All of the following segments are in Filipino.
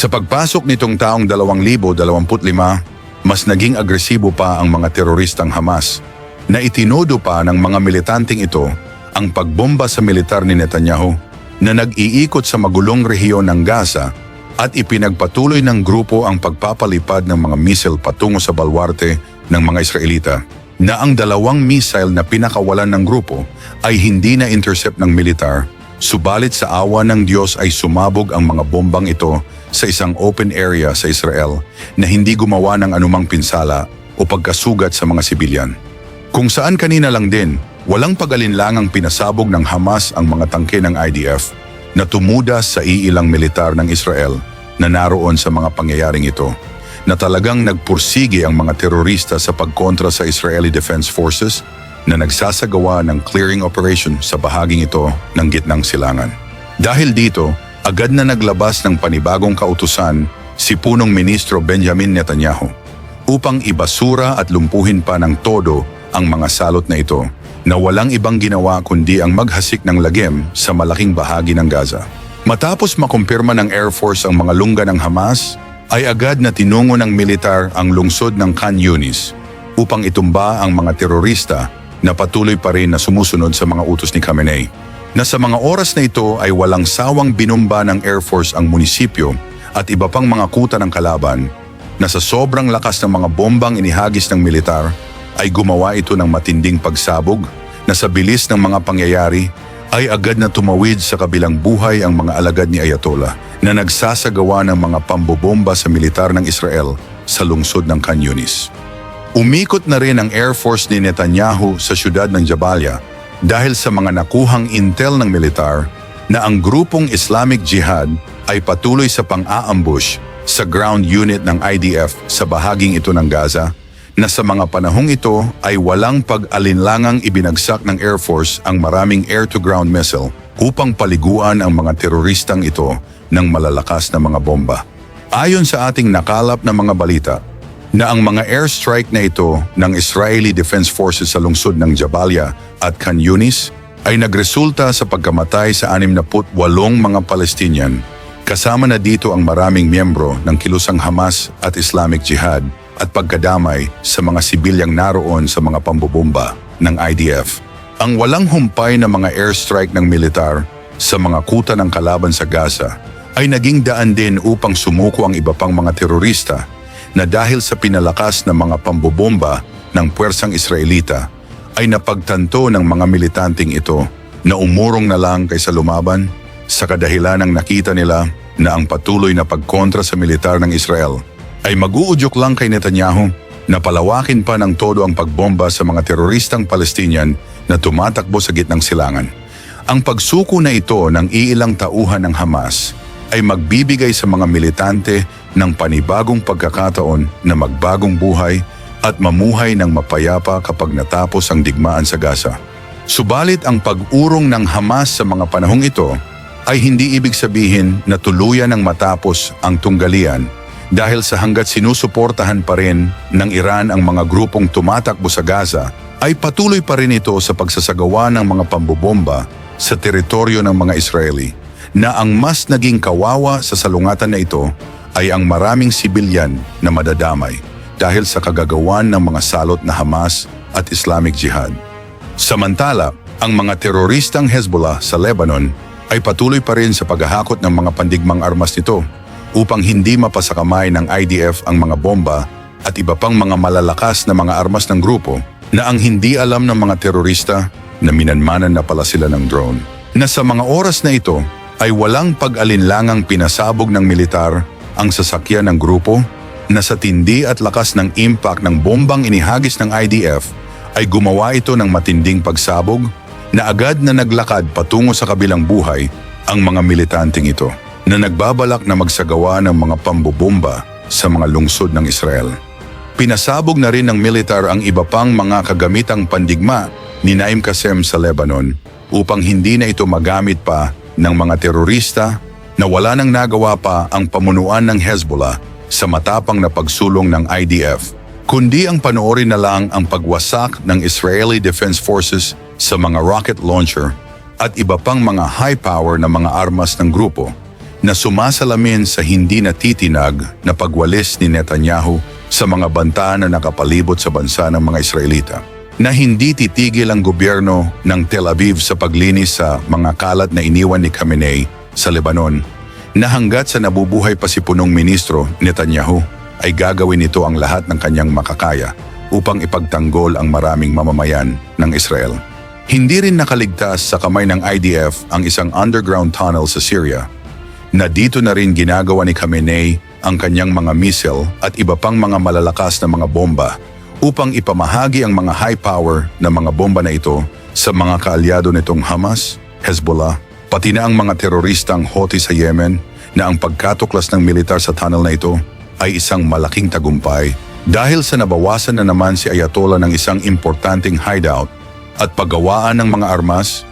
Sa pagpasok nitong taong 2025, mas naging agresibo pa ang mga teroristang Hamas na itinodo pa ng mga militanteng ito ang pagbomba sa militar ni Netanyahu na nag-iikot sa magulong rehiyon ng Gaza at ipinagpatuloy ng grupo ang pagpapalipad ng mga missile patungo sa balwarte ng mga Israelita na ang dalawang missile na pinakawalan ng grupo ay hindi na intercept ng militar subalit sa awa ng Diyos ay sumabog ang mga bombang ito sa isang open area sa Israel na hindi gumawa ng anumang pinsala o pagkasugat sa mga sibilyan. Kung saan kanina lang din, walang pag-alinlangang pinasabog ng Hamas ang mga tangke ng IDF na tumudas sa iilang militar ng Israel na naroon sa mga pangyayaring ito na talagang nagpursige ang mga terorista sa pagkontra sa Israeli Defense Forces na nagsasagawa ng clearing operation sa bahaging ito ng gitnang silangan. Dahil dito, agad na naglabas ng panibagong kautusan si punong ministro Benjamin Netanyahu upang ibasura at lumpuhin pa ng todo ang mga salot na ito na walang ibang ginawa kundi ang maghasik ng lagim sa malaking bahagi ng Gaza. Matapos makumpirma ng Air Force ang mga lungga ng Hamas, ay agad na tinungo ng militar ang lungsod ng Khan Yunis upang itumba ang mga terorista na patuloy pa rin na sumusunod sa mga utos ni Khamenei. Na sa mga oras na ito ay walang sawang binumba ng Air Force ang munisipyo at iba pang mga kuta ng kalaban na sa sobrang lakas ng mga bombang inihagis ng militar ay gumawa ito ng matinding pagsabog na sa bilis ng mga pangyayari ay agad na tumawid sa kabilang buhay ang mga alagad ni Ayatollah na nagsasagawa ng mga pambobomba sa militar ng Israel sa lungsod ng Khan Yunis. Umikot na rin ang Air Force ni Netanyahu sa siyudad ng Jabalia dahil sa mga nakuhang intel ng militar na ang grupong Islamic Jihad ay patuloy sa pang-aambush sa ground unit ng IDF sa bahaging ito ng Gaza na sa mga panahong ito ay walang pag-alinlangang ibinagsak ng Air Force ang maraming air-to-ground missile upang paliguan ang mga teroristang ito ng malalakas na mga bomba. Ayon sa ating nakalap na mga balita, na ang mga airstrike na ito ng Israeli Defense Forces sa lungsod ng Jabalia at Khan Yunis ay nagresulta sa pagkamatay sa 68 mga Palestinian kasama na dito ang maraming miyembro ng kilusang Hamas at Islamic Jihad at pagkadamay sa mga sibilyang naroon sa mga pambobomba ng IDF. Ang walang humpay na mga airstrike ng militar sa mga kuta ng kalaban sa Gaza ay naging daan din upang sumuko ang iba pang mga terorista na dahil sa pinalakas ng mga pambobomba ng puwersang Israelita ay napagtanto ng mga militanteng ito na umurong na lang kaysa lumaban sa kadahilan ng nakita nila na ang patuloy na pagkontra sa militar ng Israel ay mag-uudyok lang kay Netanyahu na palawakin pa ng todo ang pagbomba sa mga teroristang Palestinian na tumatakbo sa gitnang silangan. Ang pagsuko na ito ng iilang tauhan ng Hamas ay magbibigay sa mga militante ng panibagong pagkakataon na magbagong buhay at mamuhay ng mapayapa kapag natapos ang digmaan sa Gaza. Subalit ang pag-urong ng Hamas sa mga panahong ito ay hindi ibig sabihin na tuluyan ng matapos ang tunggalian dahil sa hanggat sinusuportahan pa rin ng Iran ang mga grupong tumatakbo sa Gaza ay patuloy pa rin ito sa pagsasagawa ng mga pambobomba sa teritoryo ng mga Israeli na ang mas naging kawawa sa salungatan na ito ay ang maraming sibilyan na madadamay dahil sa kagagawan ng mga salot na Hamas at Islamic Jihad. Samantala, ang mga teroristang Hezbollah sa Lebanon ay patuloy pa rin sa paghahakot ng mga pandigmang armas nito upang hindi mapasakamay ng IDF ang mga bomba at iba pang mga malalakas na mga armas ng grupo na ang hindi alam ng mga terorista na minanmanan na pala sila ng drone. Na sa mga oras na ito ay walang pag-alinlangang pinasabog ng militar ang sasakyan ng grupo na sa tindi at lakas ng impact ng bombang inihagis ng IDF ay gumawa ito ng matinding pagsabog na agad na naglakad patungo sa kabilang buhay ang mga militanteng ito na nagbabalak na magsagawa ng mga pambobomba sa mga lungsod ng Israel. Pinasabog na rin ng militar ang iba pang mga kagamitang pandigma ni Naim Qasem sa Lebanon upang hindi na ito magamit pa ng mga terorista na wala nang nagawa pa ang pamunuan ng Hezbollah sa matapang na pagsulong ng IDF, kundi ang panoorin na lang ang pagwasak ng Israeli Defense Forces sa mga rocket launcher at iba pang mga high-power na mga armas ng grupo na sumasalamin sa hindi natitinag na pagwalis ni Netanyahu sa mga banta na nakapalibot sa bansa ng mga Israelita. Na hindi titigil ang gobyerno ng Tel Aviv sa paglinis sa mga kalat na iniwan ni Khamenei sa Lebanon na hanggat sa nabubuhay pa si punong ministro Netanyahu ay gagawin nito ang lahat ng kanyang makakaya upang ipagtanggol ang maraming mamamayan ng Israel. Hindi rin nakaligtas sa kamay ng IDF ang isang underground tunnel sa Syria na dito na rin ginagawa ni Khamenei ang kanyang mga missile at iba pang mga malalakas na mga bomba upang ipamahagi ang mga high power na mga bomba na ito sa mga kaalyado nitong Hamas, Hezbollah, pati na ang mga teroristang Houthi sa Yemen na ang pagkatuklas ng militar sa tunnel na ito ay isang malaking tagumpay. Dahil sa nabawasan na naman si Ayatollah ng isang importanteng hideout at paggawaan ng mga armas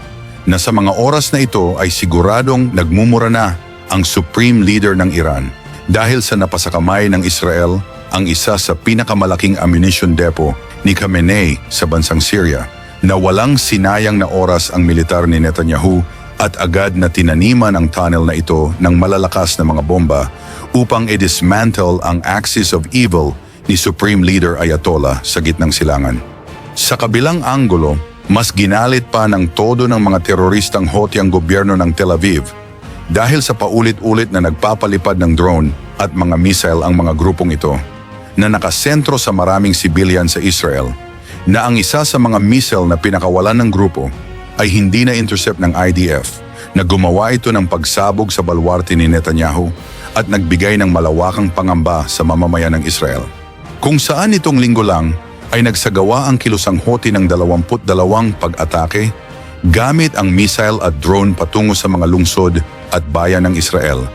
na sa mga oras na ito ay siguradong nagmumura na ang supreme leader ng Iran. Dahil sa napasakamay ng Israel ang isa sa pinakamalaking ammunition depot ni Khamenei sa bansang Syria na walang sinayang na oras ang militar ni Netanyahu at agad na tinaniman ang tunnel na ito ng malalakas na mga bomba upang i-dismantle ang axis of evil ni Supreme Leader Ayatollah sa gitnang silangan. Sa kabilang anggulo, mas ginalit pa ng todo ng mga teroristang Houthi ang gobyerno ng Tel Aviv dahil sa paulit-ulit na nagpapalipad ng drone at mga missile ang mga grupong ito na nakasentro sa maraming sibilyan sa Israel na ang isa sa mga missile na pinakawalan ng grupo ay hindi na intercept ng IDF na gumawa ito ng pagsabog sa balwarte ni Netanyahu at nagbigay ng malawakang pangamba sa mamamayan ng Israel. Kung saan itong linggo lang ay nagsagawa ang kilusang Houthi ng 22 pag-atake gamit ang missile at drone patungo sa mga lungsod at bayan ng Israel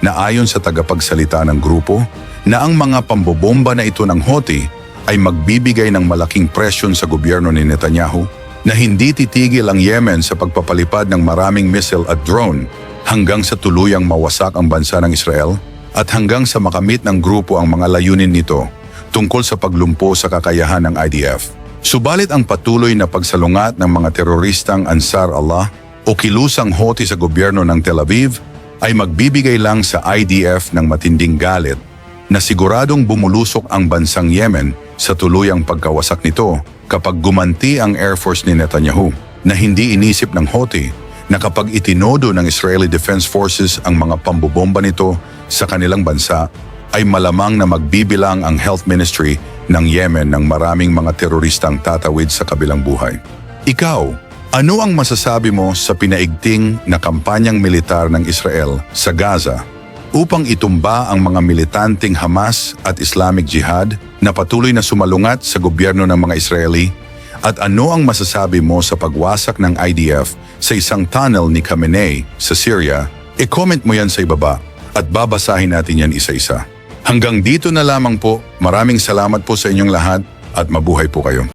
na ayon sa tagapagsalita ng grupo na ang mga pambobomba na ito ng Houthi ay magbibigay ng malaking presyon sa gobyerno ni Netanyahu na hindi titigil ang Yemen sa pagpapalipad ng maraming missile at drone hanggang sa tuluyang mawasak ang bansa ng Israel at hanggang sa makamit ng grupo ang mga layunin nito tungkol sa paglumpo sa kakayahan ng IDF. Subalit ang patuloy na pagsalungat ng mga teroristang Ansar Allah o kilusang Houthi sa gobyerno ng Tel Aviv ay magbibigay lang sa IDF ng matinding galit na siguradong bumulusok ang bansang Yemen sa tuluyang pagkawasak nito kapag gumanti ang Air Force ni Netanyahu na hindi inisip ng Houthi na kapag itinodo ng Israeli Defense Forces ang mga pambobomba nito sa kanilang bansa ay malamang na magbibilang ang Health Ministry ng Yemen ng maraming mga teroristang tatawid sa kabilang buhay. Ikaw, ano ang masasabi mo sa pinaigting na kampanyang militar ng Israel sa Gaza upang itumba ang mga militanteng Hamas at Islamic Jihad na patuloy na sumalungat sa gobyerno ng mga Israeli? At ano ang masasabi mo sa pagwasak ng IDF sa isang tunnel ni Khamenei sa Syria? E-comment mo yan sa ibaba at babasahin natin yan isa-isa. Hanggang dito na lamang po, maraming salamat po sa inyong lahat at mabuhay po kayo.